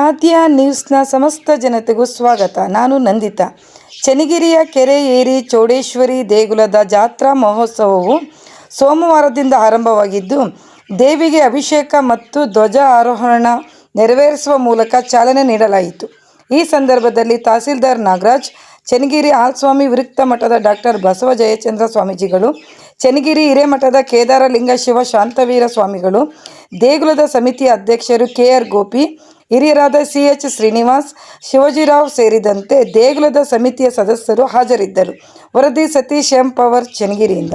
ಆದ್ಯ ನ್ಯೂಸ್ನ ಸಮಸ್ತ ಜನತೆಗೂ ಸ್ವಾಗತ. ನಾನು ನಂದಿತಾ. ಚನ್ನಗಿರಿಯ ಕೆರೆ ಏರಿ ಚೌಡೇಶ್ವರಿ ದೇಗುಲದ ಜಾತ್ರಾ ಮಹೋತ್ಸವವು ಸೋಮವಾರದಿಂದ ಆರಂಭವಾಗಿದ್ದು, ದೇವಿಗೆ ಅಭಿಷೇಕ ಮತ್ತು ಧ್ವಜ ಆರೋಹಣ ನೆರವೇರಿಸುವ ಮೂಲಕ ಚಾಲನೆ ನೀಡಲಾಯಿತು. ಈ ಸಂದರ್ಭದಲ್ಲಿ ತಹಸೀಲ್ದಾರ್ ನಾಗರಾಜ್, ಚನ್ನಗಿರಿ ಆಲ್ಸ್ವಾಮಿ ವಿರಕ್ತ ಮಠದ ಡಾಕ್ಟರ್ ಬಸವ ಜಯಚಂದ್ರ ಸ್ವಾಮೀಜಿಗಳು, ಚನ್ನಗಿರಿ ಹಿರೇಮಠದ ಕೇದಾರಲಿಂಗ ಶಿವ ಶಾಂತವೀರ ಸ್ವಾಮಿಗಳು, ದೇಗುಲದ ಸಮಿತಿಯ ಅಧ್ಯಕ್ಷರು ಕೆ ಆರ್ ಗೋಪಿ ಹಿರಿಯರಾದ ಸಿ ಎಚ್ ಶ್ರೀನಿವಾಸ್, ಶಿವಾಜಿರಾವ್ ಸೇರಿದಂತೆ ದೇಗುಲದ ಸಮಿತಿಯ ಸದಸ್ಯರು ಹಾಜರಿದ್ದರು. ವರದಿ ಸತೀಶ್ ಎಂ ಪವರ್, ಚನ್ನಗಿರಿಯಿಂದ.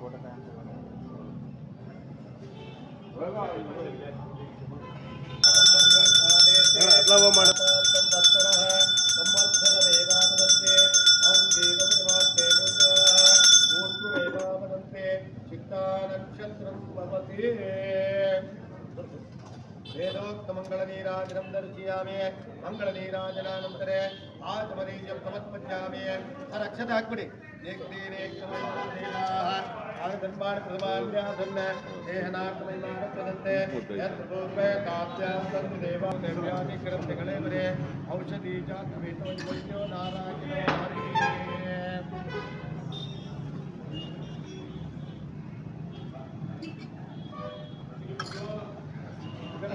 కూడా ಮಂಗಳನೀರಾಜನಾನಂತರ ಆತ್ಮನೈಜ ಪ್ರಮತ್ಪಂಚಾಮೇ ರಕ್ಷತ ಹಾಕ್ಬಿಡಿ ಔಷಧಿ ಜಾತವೇತೋ ನಾರಾಯಣ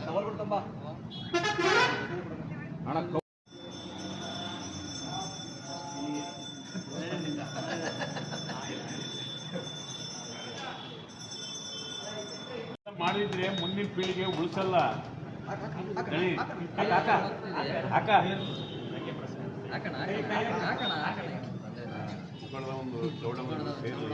சவால் கொடுத்தம்பா ಮಾಡಿದ್ರೆ ಮುಂದಿನ ಪೀಳಿಗೆ ಉಳಿಸಲ್ಲ. ಹೇಳಿ. ಅಕ್ಕ ಅಕ್ಕ ಅಕ್ಕ. ಮಕ್ಕಳದ ಒಂದು ಸೇರಿ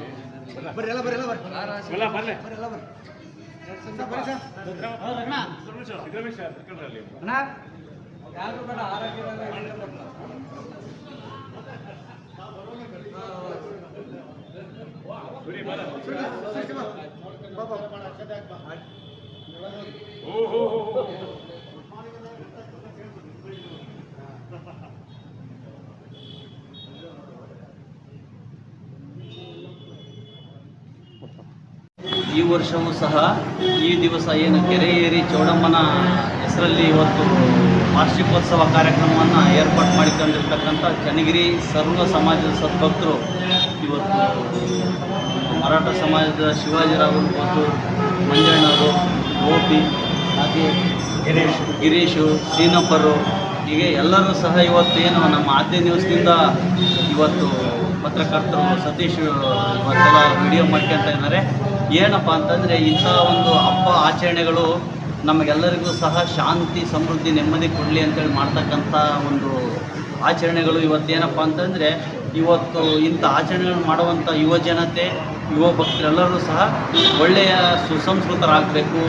ಈ ವರ್ಷವೂ ಸಹ ಈ ದಿವಸ ಏನು ಕೆರೆ ಏರಿ ಚೌಡಮ್ಮನ ಹೆಸರಲ್ಲಿ ಇವತ್ತು ವಾರ್ಷಿಕೋತ್ಸವ ಕಾರ್ಯಕ್ರಮವನ್ನು ಏರ್ಪಾಡು ಮಾಡಿಕೊಂಡಿರ್ತಕ್ಕಂಥ ಚನ್ನಗಿರಿ ಸರ್ವ ಸಮಾಜದ ಸದ್ಭಕ್ತರು ಇವತ್ತು ಮರಾಠ ಸಮಾಜದ ಶಿವಾಜಿರಾವ್ ಇರ್ಬೋದು ಮಂಜಣ್ಣವರು ಗೋಪಿ ಹಾಗೆ ಗಿರೀಶ್. ಗಿರೀಶು ಸೀನಪ್ಪರು ಹೀಗೆ ಎಲ್ಲರೂ ಸಹ ಇವತ್ತು ಏನು ನಮ್ಮ ಆದ್ಯ ನ್ಯೂಸ್ನಿಂದ ಇವತ್ತು ಪತ್ರಕರ್ತರು ಸತೀಶ್ ಇವತ್ತೆಲ್ಲ ವಿಡಿಯೋ ಮಾಡ್ಕೊಳ್ತಾ ಇದ್ದಾರೆ. ಏನಪ್ಪ ಅಂತಂದರೆ ಇಂಥ ಒಂದು ಹಬ್ಬ ಆಚರಣೆಗಳು ನಮಗೆಲ್ಲರಿಗೂ ಸಹ ಶಾಂತಿ, ಸಮೃದ್ಧಿ, ನೆಮ್ಮದಿ ಕೊಡಲಿ ಅಂತೇಳಿ ಮಾಡ್ತಕ್ಕಂಥ ಒಂದು ಆಚರಣೆಗಳು ಇವತ್ತೇನಪ್ಪ ಅಂತಂದರೆ, ಇವತ್ತು ಇಂಥ ಆಚರಣೆಗಳನ್ನು ಮಾಡುವಂಥ ಯುವ ಜನತೆ ಯುವ ಭಕ್ತರೆಲ್ಲರೂ ಸಹ ಒಳ್ಳೆಯ ಸುಸಂಸ್ಕೃತರಾಗಬೇಕು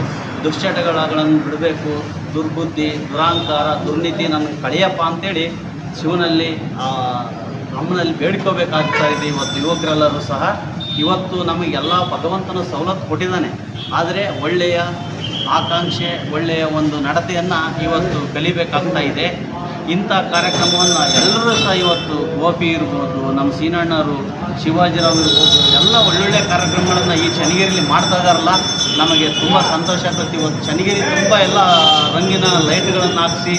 ದುಶ್ಚಟಗಳನ್ನು ಬಿಡಬೇಕು, ದುರ್ಬುದ್ಧಿ, ದುರಾಂಕಾರ, ದುರ್ನೀತಿ ನಮಗೆ ಕಳೆಯಪ್ಪ ಅಂತೇಳಿ ಶಿವನಲ್ಲಿ ನಮ್ಮನಲ್ಲಿ ಬೇಡ್ಕೋಬೇಕಾಗ್ತಾ ಇದೆ ಇವತ್ತು ಯುವಕರೆಲ್ಲರೂ ಸಹ. ಇವತ್ತು ನಮಗೆಲ್ಲ ಭಗವಂತನ ಸವಲತ್ತು ಕೊಟ್ಟಿದ್ದಾನೆ. ಆದರೆ ಒಳ್ಳೆಯ ಆಕಾಂಕ್ಷೆ ಒಳ್ಳೆಯ ಒಂದು ನಡತೆಯನ್ನು ಇವತ್ತು ಕಲಿಬೇಕಾಗ್ತಾ ಇದೆ. ಇಂಥ ಕಾರ್ಯಕ್ರಮವನ್ನು ಎಲ್ಲರೂ ಸಹ ಇವತ್ತು ಗೋಪಿ ಇರ್ಬೋದು ನಮ್ಮ ಸೀನಣ್ಣರು ಶಿವಾಜಿರಾವ್ ಇರ್ಬೋದು ಎಲ್ಲ ಒಳ್ಳೊಳ್ಳೆ ಕಾರ್ಯಕ್ರಮಗಳನ್ನು ಈ ಚನ್ನಗಿರಿಯಲ್ಲಿ ಮಾಡ್ತಾ ಇದ್ದಾರಲ್ಲ ನಮಗೆ ತುಂಬ ಸಂತೋಷ ಆಗ್ತೈತಿ. ಇವತ್ತು ಚನ್ನಗಿರಿ ತುಂಬ ಎಲ್ಲ ರಂಗಿನ ಲೈಟ್ಗಳನ್ನು ಹಾಕಿಸಿ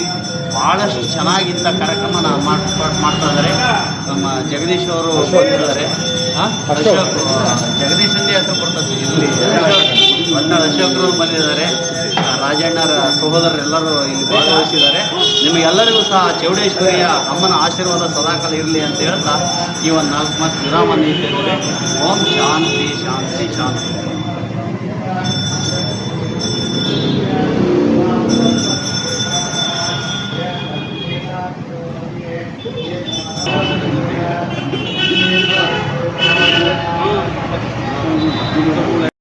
ಭಾಳಷ್ಟು ಚೆನ್ನಾಗಿಂಥ ಕಾರ್ಯಕ್ರಮನ ಮಾಡ್ತಾ ಮಾಡ್ತಾ ಇದ್ದಾರೆ ನಮ್ಮ ಜಗದೀಶ್ ಅವರು ಬಂದಿದ್ದಾರೆ ಅಶೋಕ್ ಜಗದೀಶ್ ಅಂದೇ ಹೆಸರು ಕೊಡ್ತದೆ ಇಲ್ಲಿ. ಒಟ್ಟಾರೆ ಅಶೋಕರು ಬಂದಿದ್ದಾರೆ. ರಾಜಣ್ಣರ ಸಹೋದರರೆಲ್ಲರೂ ಇಲ್ಲಿ ಭಾಗವಹಿಸಿದ್ದಾರೆ. ನಿಮಗೆಲ್ಲರಿಗೂ ಸಹ ಚೌಡೇಶ್ವರಿಯ ಅಮ್ಮನ ಆಶೀರ್ವಾದ ಸದಾಕಾಲ ಇರಲಿ ಅಂತ ಹೇಳ್ತಾ ಈ ಒಂದು ನಾಲ್ಕು ಮಾತು ವಿರಾಮ ನೀಡ್ತಿದ್ದೇವೆ ಓಂ ಶಾಂತಿ ಶಾಂತಿ ಶಾಂತಿ.